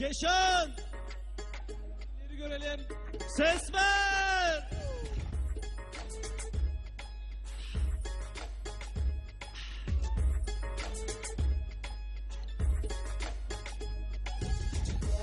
Eyşan! İleri görelim. Ses ver!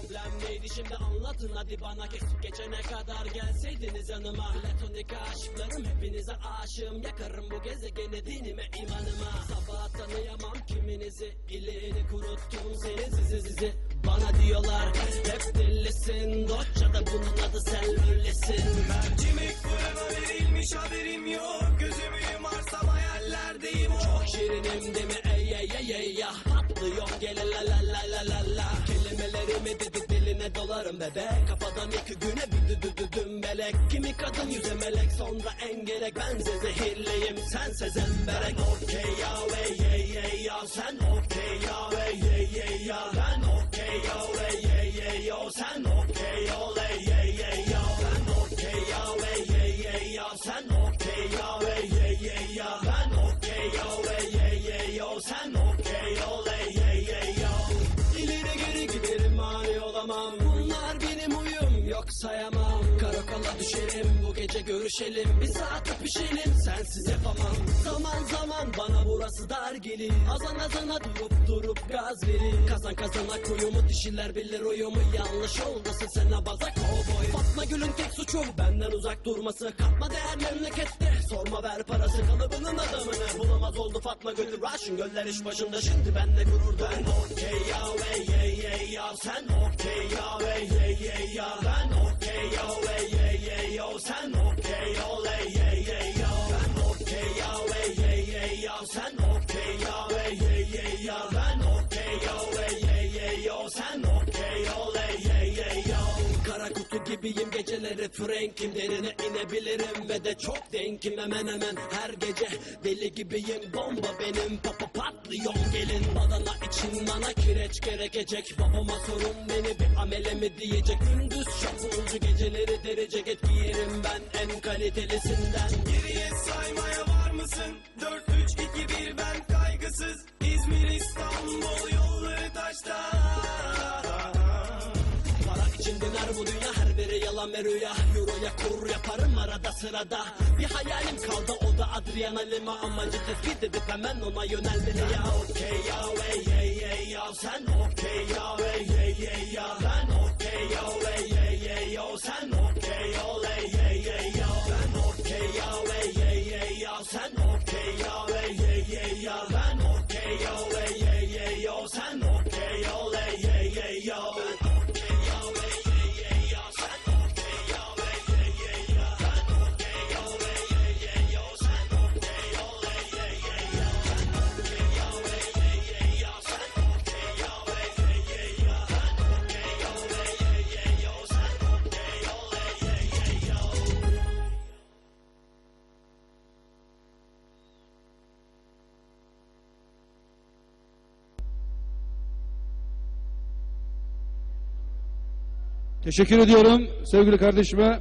Problem neydi? Şimdi anlatın. Hadi bana Kesip geçene kadar gelseydiniz yanıma. Platonik aşklarım hepinize aşığım. Yakarım bu gezegeni dinime imanıma. Sabah tanıyamam kiminizi. İliğini kuruttum seni sizi sizi Bana diyorlar hep delisin Doçça'da bunun adı sen löllesin Mercimek fırına verilmiş haberim yok. Gözümü yumarsam hayallerdeyim. O Çok şirinim değil mi? Ey ey ey ey ya Patlıyorum gele la la la la la la Kelimelerimi dedi diline dolarım bebek. Kafadan iki güne bir dü dü dü dümbelek Kimi kadın yüze melek sonra en gerek. Ben zehirliyim sen sezemberek Okey ya ey ey ey ya Sen okey olamam Bunlar benim huyum yok sayamam. Karakola düşerim. Bu gece görüşelim. Bir saat öpüşelim. Sensiz yapamam. Zaman zaman bana burası dar gelir. Azan azana durup durup gaz verir. Kazan kazana kuyumu dişiler bilir. Uyumu Yanlış oldasın sen abaza kovboy. Fatma Gül'ün tek suçu benden uzak durması. Katma değer memlekette sorma ver parası Kalıbının adamını bulamaz oldu Fatma Gül Rush'ın göller iş başında. Şimdi benle gurur Ben okey ya ey ey ey ya. Sen okey ya ey ey ey ya gibiyim geceleri Frank'im derine inebilirim ve de çok denkim hemen hemen. Her gece Deli gibiyim bomba benim papa patlıyorum gelin. Badana için bana kireç gerekecek. Babama sorun beni bir amele mi diyecek? Gündüz şapulcu geceleri derece et giyerim ben. En kalitelisinden döner bu dünya her biri yalan ve rüya. Euroya kur yaparım arada sırada. Bir hayalim kaldı o da Adriana Lima Amacı tespit edip hemen ona yönelmeli. Ya Okey ya ey ey ey ya. Sen Teşekkür ediyorum sevgili kardeşime.